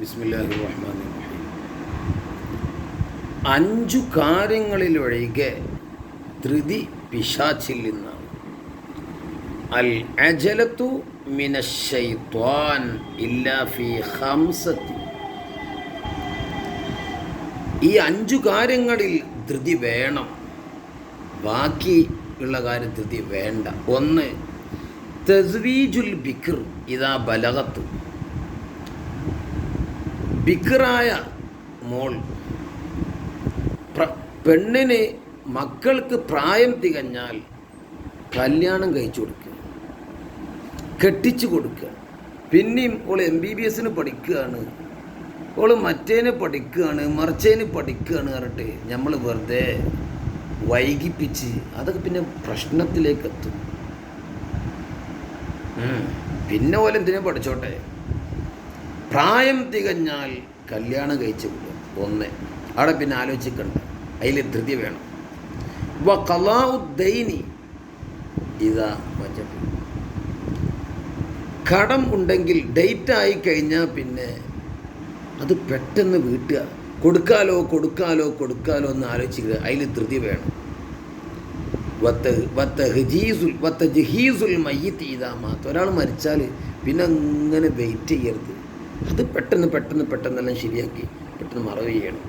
റഹീം അഞ്ചു കാര്യങ്ങളിലൊഴികെ ധൃതി പിശാച്ചിൽ നിന്നാണ്. അൽ ഇല്ലാ ഈ അഞ്ചു കാര്യങ്ങളിൽ ധൃതി വേണം. ബാക്കി ഉള്ള കാര്യം ധൃതി വേണ്ട. ഒന്ന് തസ്വീജുൽ ബിക്ർ ഇതാ ബലകത്ത്. ബിക്റായ മോൾ. പെണ്ണിന് മക്കൾക്ക് പ്രായം തികഞ്ഞാൽ കല്യാണം കഴിച്ചു കൊടുക്കുക. കെട്ടിച്ചു കൊടുക്കുക. പിന്നെയും ഓൾ എം ബി ബി എസിന് പഠിക്കുകയാണ്. ഓൾ മറ്റേന് പഠിക്കുകയാണ് മറിച്ചേന് പഠിക്കുകയാണ് പറഞ്ഞിട്ട് നമ്മൾ വെറുതെ വൈകിപ്പിച്ച് അതൊക്കെ പിന്നെ പ്രശ്നത്തിലേക്ക് എത്തും. പിന്നെ പോലെ എന്തിനാ പഠിച്ചോട്ടെ? പ്രായം തികഞ്ഞാൽ കല്യാണം കഴിച്ചു വിടുക ഒന്ന്. അവിടെ പിന്നെ ആലോചിക്കണ്ട. അതിൽ ധൃതി വേണം. വ കലാഉദ്ദൈനി ഇതാ മറ്റേ കടം ഉണ്ടെങ്കിൽ ഡേറ്റ് ആയി കഴിഞ്ഞാൽ പിന്നെ അത് പെട്ടെന്ന് വീട്ടുക. കൊടുക്കാലോ കൊടുക്കാലോ കൊടുക്കാലോ എന്ന് ആലോചിക്കുക അതിൽ ധൃതി വേണം. ഒരാൾ മരിച്ചാൽ പിന്നെ അങ്ങനെ വെയിറ്റ് ചെയ്യരുത്. അത് പെട്ടെന്ന് പെട്ടെന്ന് പെട്ടെന്നെല്ലാം ശരിയാക്കി പെട്ടെന്ന് മറവ് ചെയ്യണം.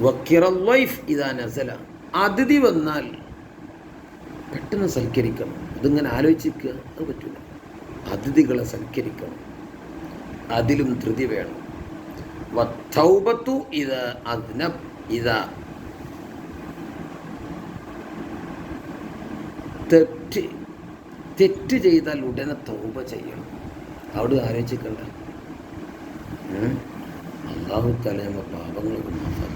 വക്കിറല്ലൈഫ് ഇതാ നസല. അതിഥി വന്നാൽ പെട്ടെന്ന് സൽക്കരിക്കണം. അതിങ്ങനെ ആലോചിക്കുക അത് പറ്റില്ല അതിഥികളെ സൽക്കരിക്കണം. അതിലും ധൃതി വേണം. ഇത് അതിന ഇതാ തെറ്റ് തെറ്റ് ചെയ്താൽ ഉടനെ തൗബ ചെയ്യണം. അവിടെ ആലോചിക്കണ്ട? അള്ളാഹു തല നമ്മ പാപങ്ങളൊക്കെ മാഫ്